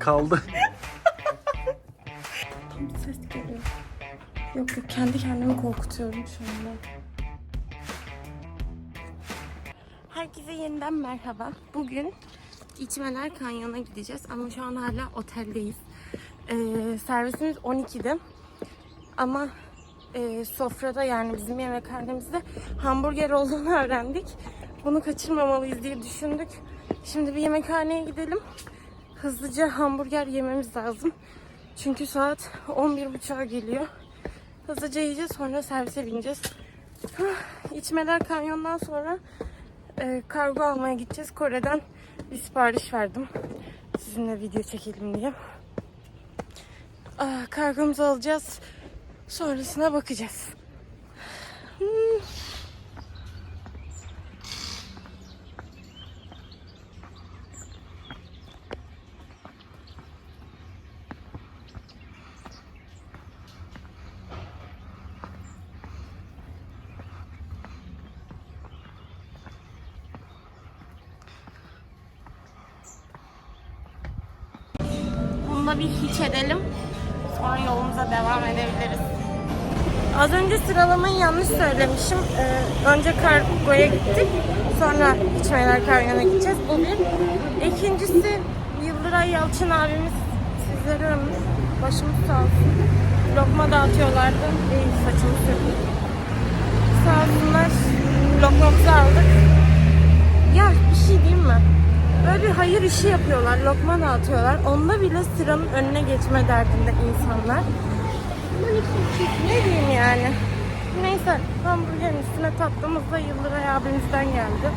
Kaldı. Ses geliyor. Yok yok kendi kendimi korkutuyorum şu anda. Herkese yeniden merhaba. Bugün İçmeler Kanyonu'na gideceğiz ama şu an hala oteldeyiz. Ee, servisimiz 12'de. Ama e, sofrada yani bizim yemekhanemizde hamburger olduğunu öğrendik. Bunu kaçırmamalıyız diye düşündük. Şimdi bir yemekhaneye gidelim. Hızlıca hamburger yememiz lazım. Çünkü saat 11.30'a geliyor. Hızlıca yiyeceğiz sonra servise bineceğiz. Hah, İçmeler kanyondan sonra e, kargo almaya gideceğiz. Kore'den bir sipariş verdim. Sizinle video çekelim diye. Aa, kargomuzu alacağız. Sonrasına bakacağız. Hmm. Bununla bir hiç edelim. Sonra yolumuza devam edebiliriz. Az önce sıralamayı yanlış söylemişim. Ee, önce kargoya gittik. Sonra içmeler karyona gideceğiz. Bu bir. İkincisi Yıldıray Yalçın abimiz sizleri ömür. Başımız sağ olsun. Lokma dağıtıyorlardı. İyi saçımı sürdüm. Sağ olsunlar. Lokmamızı aldık. Ya bir şey diyeyim mi? Böyle bir hayır işi yapıyorlar, lokma dağıtıyorlar. Onda bile sıranın önüne geçme derdinde insanlar. Ne diyeyim yani? Neyse, hamburgerin üstüne tatlımız da Yıldıray abimizden geldi.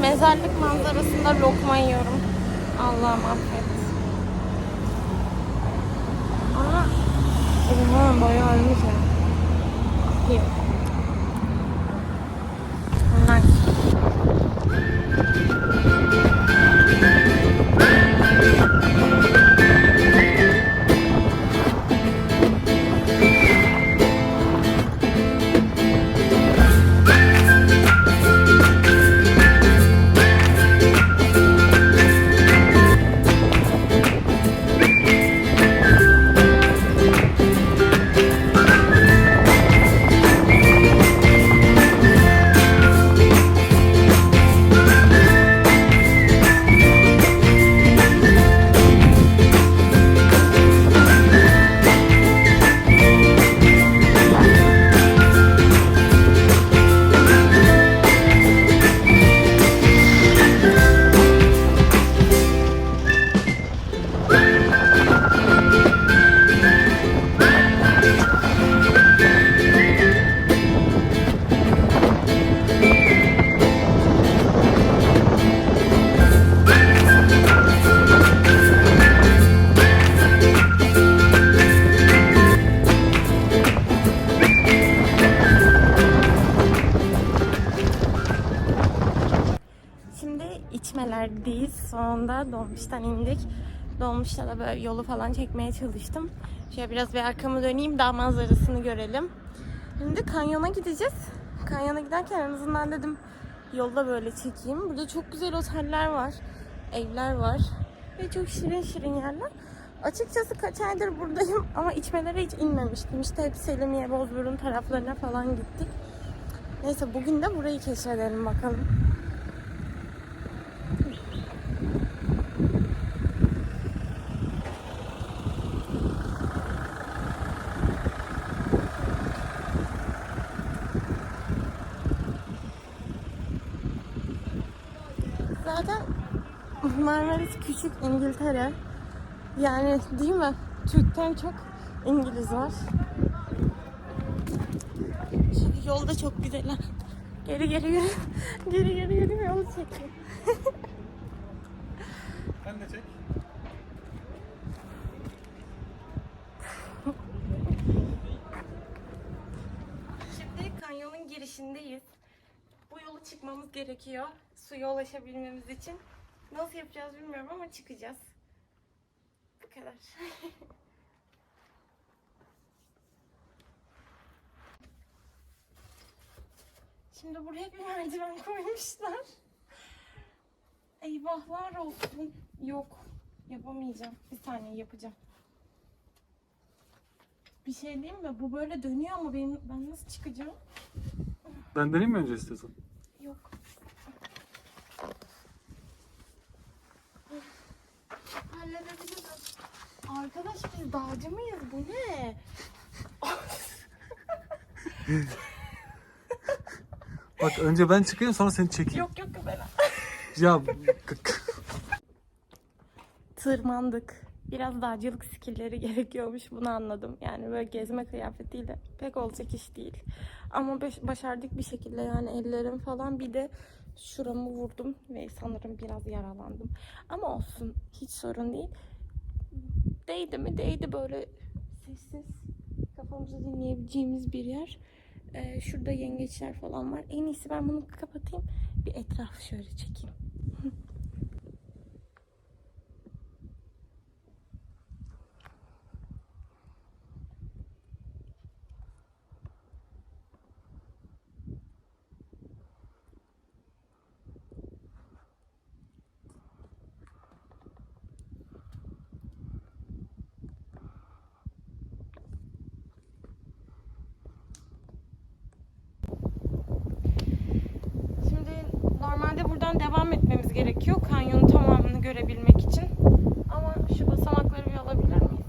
Mezarlık manzarasında lokma yiyorum. Allah'ım affet. Ama Oha bayağı iyiymiş ya. İyi. Thank you. Sonunda dolmuştan indik. Dolmuşta da böyle yolu falan çekmeye çalıştım. Şöyle biraz bir arkamı döneyim daha manzarasını görelim. Şimdi kanyona gideceğiz. Kanyona giderken en azından dedim yolda böyle çekeyim. Burada çok güzel oteller var. Evler var. Ve çok şirin şirin yerler. Açıkçası kaç aydır buradayım ama içmelere hiç inmemiştim. İşte hep Selimiye, Bozburun taraflarına falan gittik. Neyse bugün de burayı keşfedelim bakalım. Zaten Marmaris küçük İngiltere. Yani değil mi? Türk'ten çok İngiliz var. Şu yolda çok güzel. Geri geri yürü. Geri geri yürü yolu çekiyor. Sen de çek. Şimdi kanyonun girişindeyiz. Bu yolu çıkmamız gerekiyor. Suya ulaşabilmemiz için. Nasıl yapacağız bilmiyorum ama çıkacağız. Bu kadar. Şimdi buraya bir merdiven koymuşlar. Eyvahlar olsun. Yok. Yapamayacağım. Bir saniye yapacağım. Bir şey diyeyim mi? Bu böyle dönüyor ama benim, ben nasıl çıkacağım? Ben deneyim mi önce istiyorsan? Yok. Arkadaş biz dağcı mıyız? Bu ne? Bak önce ben çıkayım sonra seni çekeyim. yok yok ben. Ya Tırmandık. Biraz dağcılık skillleri gerekiyormuş bunu anladım. Yani böyle gezme kıyafetiyle pek olacak iş değil. Ama baş- başardık bir şekilde yani ellerim falan bir de şuramı vurdum ve sanırım biraz yaralandım. Ama olsun hiç sorun değil. Değdi mi? Değdi böyle sessiz kafamızı dinleyebileceğimiz bir yer. Ee, şurada yengeçler falan var. En iyisi ben bunu kapatayım. Bir etrafı şöyle çekeyim. Şimdi normalde buradan devam etmemiz gerekiyor kanyonun tamamını görebilmek için. Ama şu basamakları bir alabilir miyiz?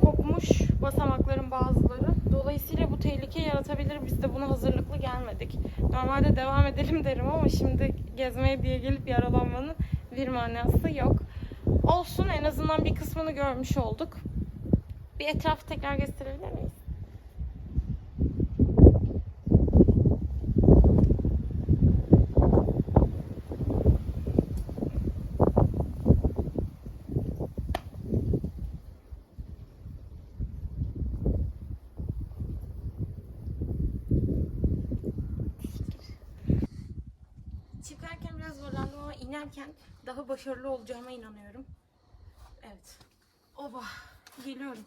Kopmuş basamakların bazıları. Dolayısıyla bu tehlike yaratabilir. Biz de buna hazırlıklı gelmedik. Normalde devam edelim derim ama şimdi gezmeye diye gelip yaralanmanın bir manası yok. Olsun en azından bir kısmını görmüş olduk. Bir etrafı tekrar gösterebilir miyiz? Çıkarken biraz inerken daha başarılı olacağıma inanıyorum. Evet. Oba. Geliyorum.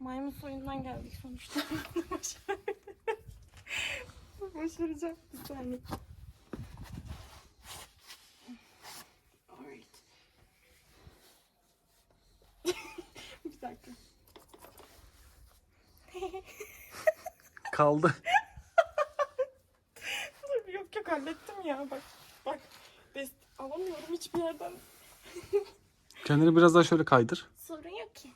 Maymun soyundan geldik sonuçta. Başaracağım bir saniye. Kaldı. Dur, Yok yok hallettim ya bak. Bak. Best alamıyorum hiçbir yerden. Kendini biraz daha şöyle kaydır. Sorun yok ki.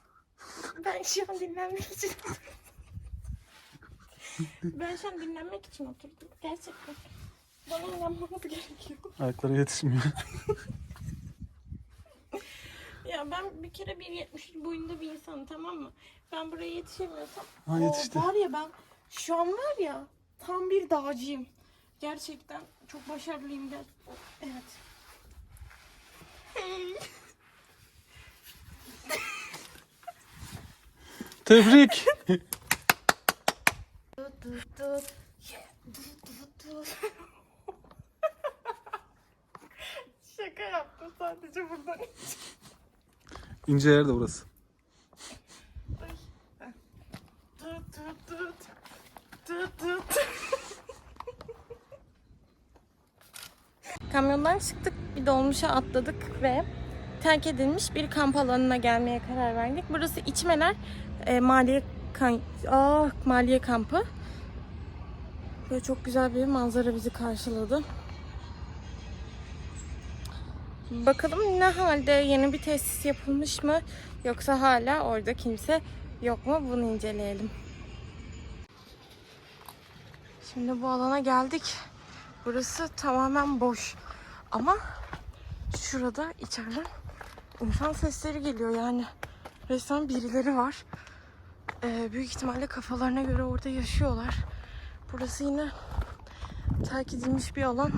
Ben şu an dinlenmek için Ben şu an dinlenmek için oturdum. Gerçekten. Bana inanmanız gerekiyor. Ayakları yetişmiyor. Ya ben bir kere 1.73 boyunda bir insanım tamam mı? Ben buraya yetişemiyorsam. Ha, o yetişti. var ya ben şu an var ya tam bir dağcıyım. Gerçekten çok başarılıyım. Evet. Tebrik. Tut. Yeah. Tut tut tut. Şaka yaptım sadece buradan. İnce yer de burası. Tut tut tut. Kamyondan çıktık, bir dolmuşa atladık ve terk edilmiş bir kamp alanına gelmeye karar verdik. Burası İçmeler e, Maliye kan ah, Maliye kampı. Böyle çok güzel bir manzara bizi karşıladı. Bakalım ne halde yeni bir tesis yapılmış mı yoksa hala orada kimse yok mu bunu inceleyelim. Şimdi bu alana geldik. Burası tamamen boş. Ama şurada içeriden insan sesleri geliyor yani. Resmen birileri var. Ee, büyük ihtimalle kafalarına göre orada yaşıyorlar. Burası yine terk edilmiş bir alan.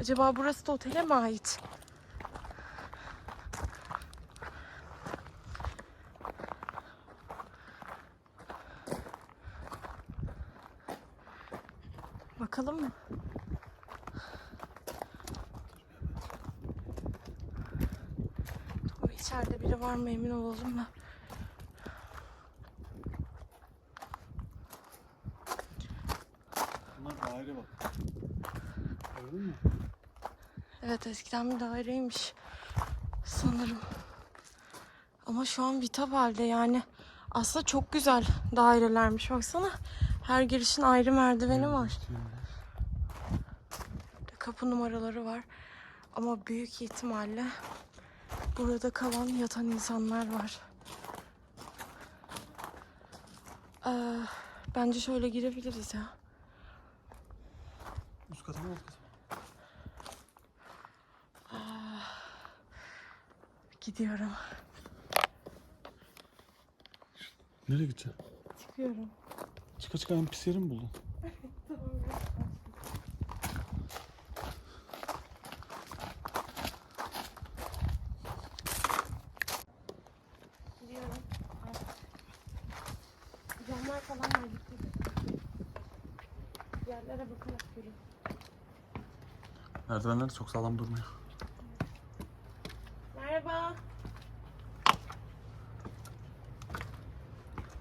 Acaba burası da otele mi ait? bakalım mı? Dur, biri var mı emin olalım da. Bunlar daire bak. Gördün mü? Evet eskiden bir daireymiş sanırım. Ama şu an bitap halde yani. Aslında çok güzel dairelermiş baksana. Her girişin ayrı merdiveni var. Kapı numaraları var. Ama büyük ihtimalle burada kalan yatan insanlar var. Ee, bence şöyle girebiliriz ya. Üst kata mı alt kata mı? Gidiyorum. Nereye gideceksin? Çıkıyorum. Çıka çıka en pis yeri mi buldun? Gidiyorum. Camlar falan var. Dikkat et. Yerlere bakarak çok sağlam durmuyor. Merhaba.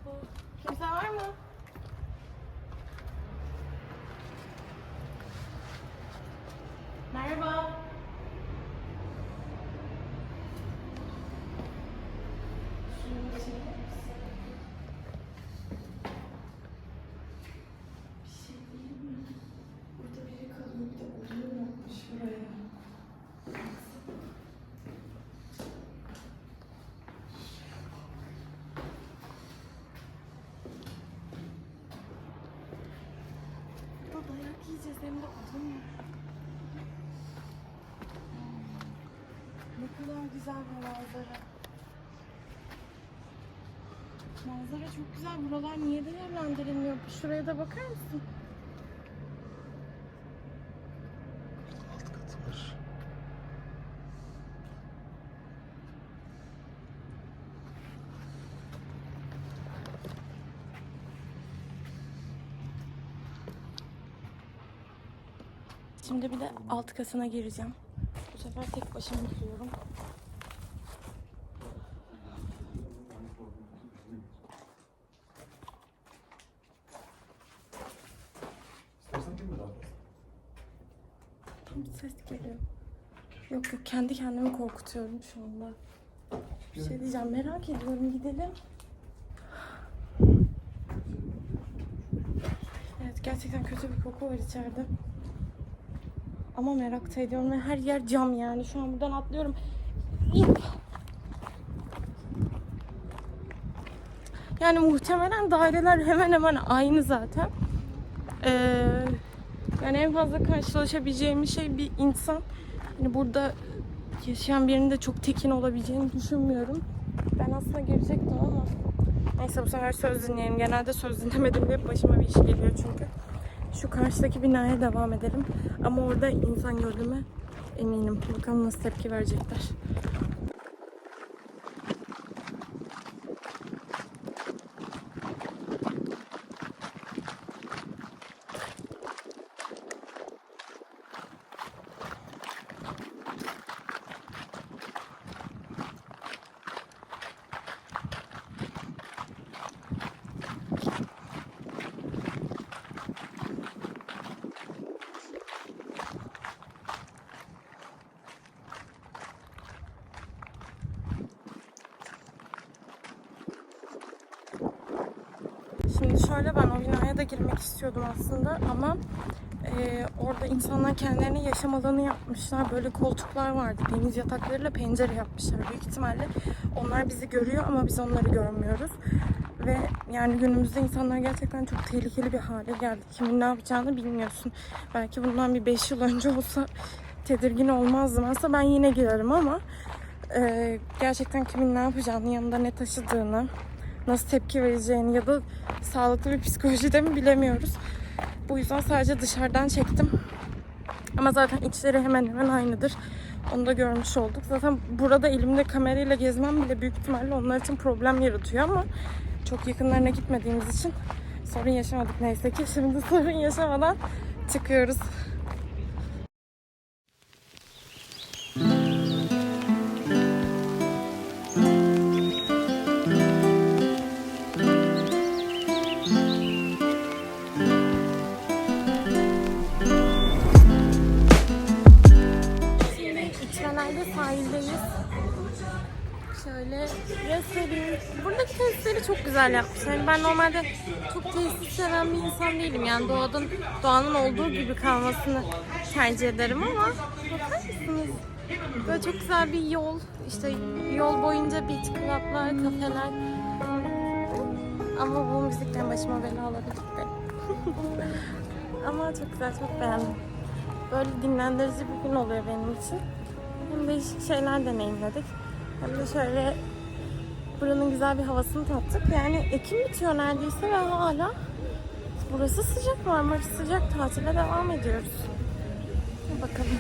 Bu- Kimse var mı? Merhaba. Şunun içine girsin. Bir şey değil mi? Burada biri kalıyor bir de odun yapmış buraya. Burada dayak yiyeceğiz hem de odun var. Ne kadar güzel bir manzara. Manzara çok güzel. Buralar niye değerlendirilmiyor? Şuraya da bakar mısın? Şimdi bir de alt katına gireceğim. Bu sefer tek başıma gidiyorum. Ses geliyor. Yok yok kendi kendimi korkutuyorum şu anda. Bir şey diyeceğim merak ediyorum gidelim. Evet gerçekten kötü bir koku var içeride. Ama merak da ediyorum ve her yer cam yani. Şu an buradan atlıyorum. Yani muhtemelen daireler hemen hemen aynı zaten. Ee, yani en fazla karşılaşabileceğimiz şey bir insan. Hani burada yaşayan birinin de çok tekin olabileceğini düşünmüyorum. Ben aslında gelecektim ama neyse bu sefer söz dinleyelim. Genelde söz dinlemedim ve başıma bir iş geliyor çünkü. Şu karşıdaki binaya devam edelim. Ama orada insan gördüğüme eminim. Bakalım nasıl tepki verecekler. Şimdi şöyle ben o binaya da girmek istiyordum aslında ama e, orada insanlar kendilerine yaşam alanı yapmışlar. Böyle koltuklar vardı. Deniz yataklarıyla pencere yapmışlar. Büyük ihtimalle onlar bizi görüyor ama biz onları görmüyoruz. Ve yani günümüzde insanlar gerçekten çok tehlikeli bir hale geldi. Kimin ne yapacağını bilmiyorsun. Belki bundan bir 5 yıl önce olsa tedirgin olmazdım. Aslında ben yine girerim ama e, gerçekten kimin ne yapacağını, yanında ne taşıdığını, nasıl tepki vereceğini ya da sağlıklı bir psikolojide mi bilemiyoruz. Bu yüzden sadece dışarıdan çektim. Ama zaten içleri hemen hemen aynıdır. Onu da görmüş olduk. Zaten burada elimde kamerayla gezmem bile büyük ihtimalle onlar için problem yaratıyor ama çok yakınlarına gitmediğimiz için sorun yaşamadık neyse ki. Şimdi sorun yaşamadan çıkıyoruz. Ben normalde çok tesis seven bir insan değilim. Yani doğanın, doğanın olduğu gibi kalmasını tercih ederim ama bakar mısınız? Böyle çok güzel bir yol. İşte yol boyunca beach club'lar, kafeler. Ama bu müzikten başıma bela olabilir de. Ama çok güzel, çok beğendim. Böyle dinlendirici bir gün oluyor benim için. Hem değişik şeyler deneyimledik. Hem de şöyle buranın güzel bir havasını tattık. Yani Ekim bitiyor neredeyse ve hala burası sıcak. Marmaris sıcak. Tatile devam ediyoruz. Bakalım.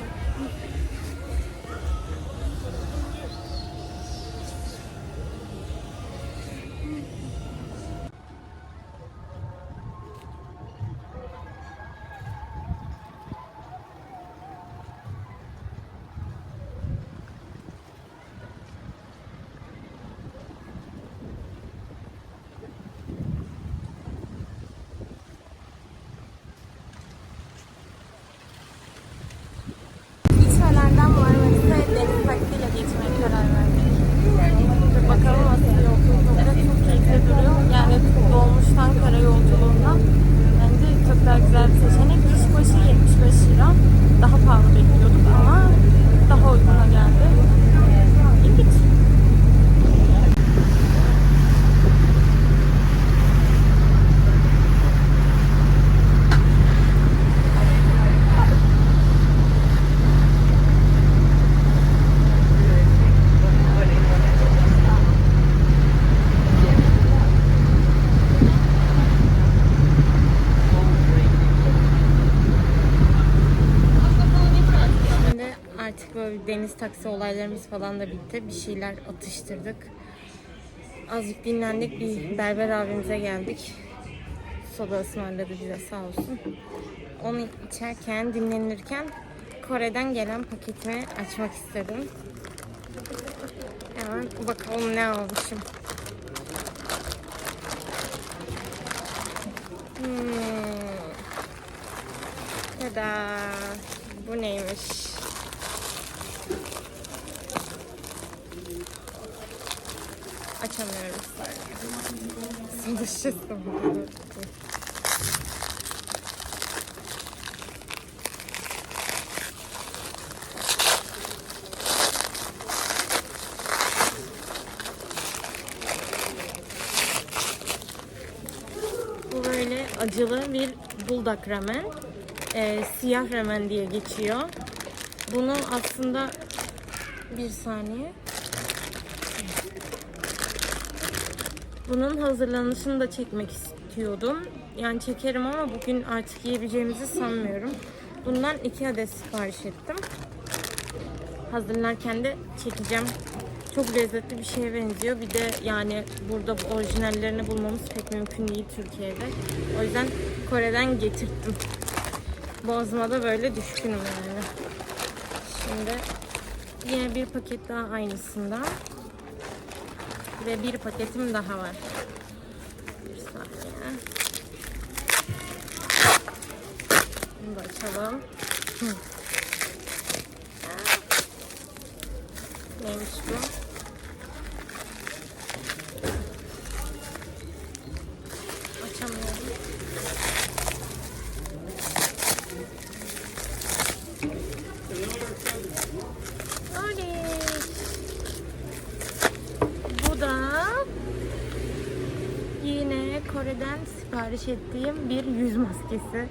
İçmelerden Marmaris'e deniz taksiyle geçmeye karar verdik. Ve bakalım nasıl bir yolculuk olacak. Çok keyifli duruyor. Yani dolmuştan kara yolculuğundan bence çok daha güzel bir seçenek. Kişi başı 75 lira. Daha pahalı bekliyorduk ama daha uyguna geldi. İlginç. Şimdi artık deniz taksi olaylarımız falan da bitti. Bir şeyler atıştırdık. Azıcık dinlendik. Bir berber abimize geldik. Soda ısmarladı bize sağ olsun. Onu içerken, dinlenirken Kore'den gelen paketimi açmak istedim. Hemen bakalım ne almışım. Hmm. Tada! Bu neymiş? Açamıyoruz. Bu. Bu böyle acılı bir buldak ramen. Ee, siyah ramen diye geçiyor. Bunu aslında bir saniye. Bunun hazırlanışını da çekmek istiyordum. Yani çekerim ama bugün artık yiyebileceğimizi sanmıyorum. Bundan iki adet sipariş ettim. Hazırlarken de çekeceğim. Çok lezzetli bir şeye benziyor. Bir de yani burada bu orijinallerini bulmamız pek mümkün değil Türkiye'de. O yüzden Kore'den getirttim. Boğazıma da böyle düşkünüm yani. Şimdi yine bir paket daha aynısından. Ve bir paketim daha var. Bir saniye. Bunu da açalım. Neymiş bu? Açamıyorum. Oley. Bu da yine Kore'den sipariş ettiğim bir yüz maskesi.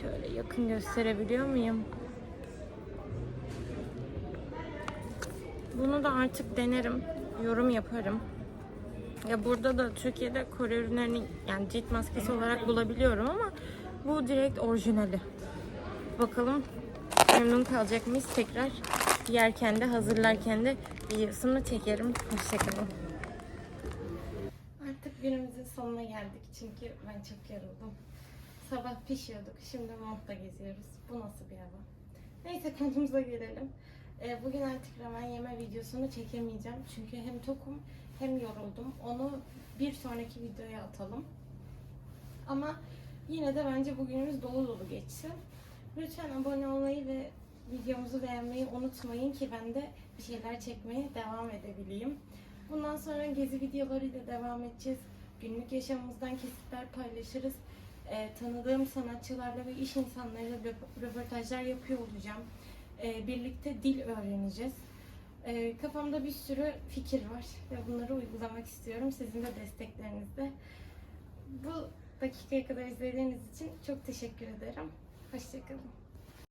Şöyle yakın gösterebiliyor muyum? Bunu da artık denerim, yorum yaparım. Ya burada da Türkiye'de Kore ürünlerini yani cilt maskesi olarak bulabiliyorum ama bu direkt orijinali. Bakalım memnun kalacak mıyız? Tekrar yerken de hazırlarken de videosunu çekerim. Hoşçakalın. Günümüzün sonuna geldik çünkü ben çok yoruldum. Sabah pişiyorduk, şimdi montla geziyoruz. Bu nasıl bir hava? Neyse konumuza gelelim. Ee, Bugün artık ramen yeme videosunu çekemeyeceğim. Çünkü hem tokum hem yoruldum. Onu bir sonraki videoya atalım. Ama yine de bence bugünümüz dolu dolu geçsin. Lütfen abone olmayı ve videomuzu beğenmeyi unutmayın ki ben de bir şeyler çekmeye devam edebileyim. Bundan sonra gezi videolarıyla devam edeceğiz. Günlük yaşamımızdan kesitler paylaşırız. Ee, tanıdığım sanatçılarla ve iş insanlarıyla röp- röportajlar yapıyor olacağım. Ee, birlikte dil öğreneceğiz. Ee, kafamda bir sürü fikir var ve bunları uygulamak istiyorum. Sizin de desteklerinizle. Bu dakikaya kadar izlediğiniz için çok teşekkür ederim. Hoşçakalın.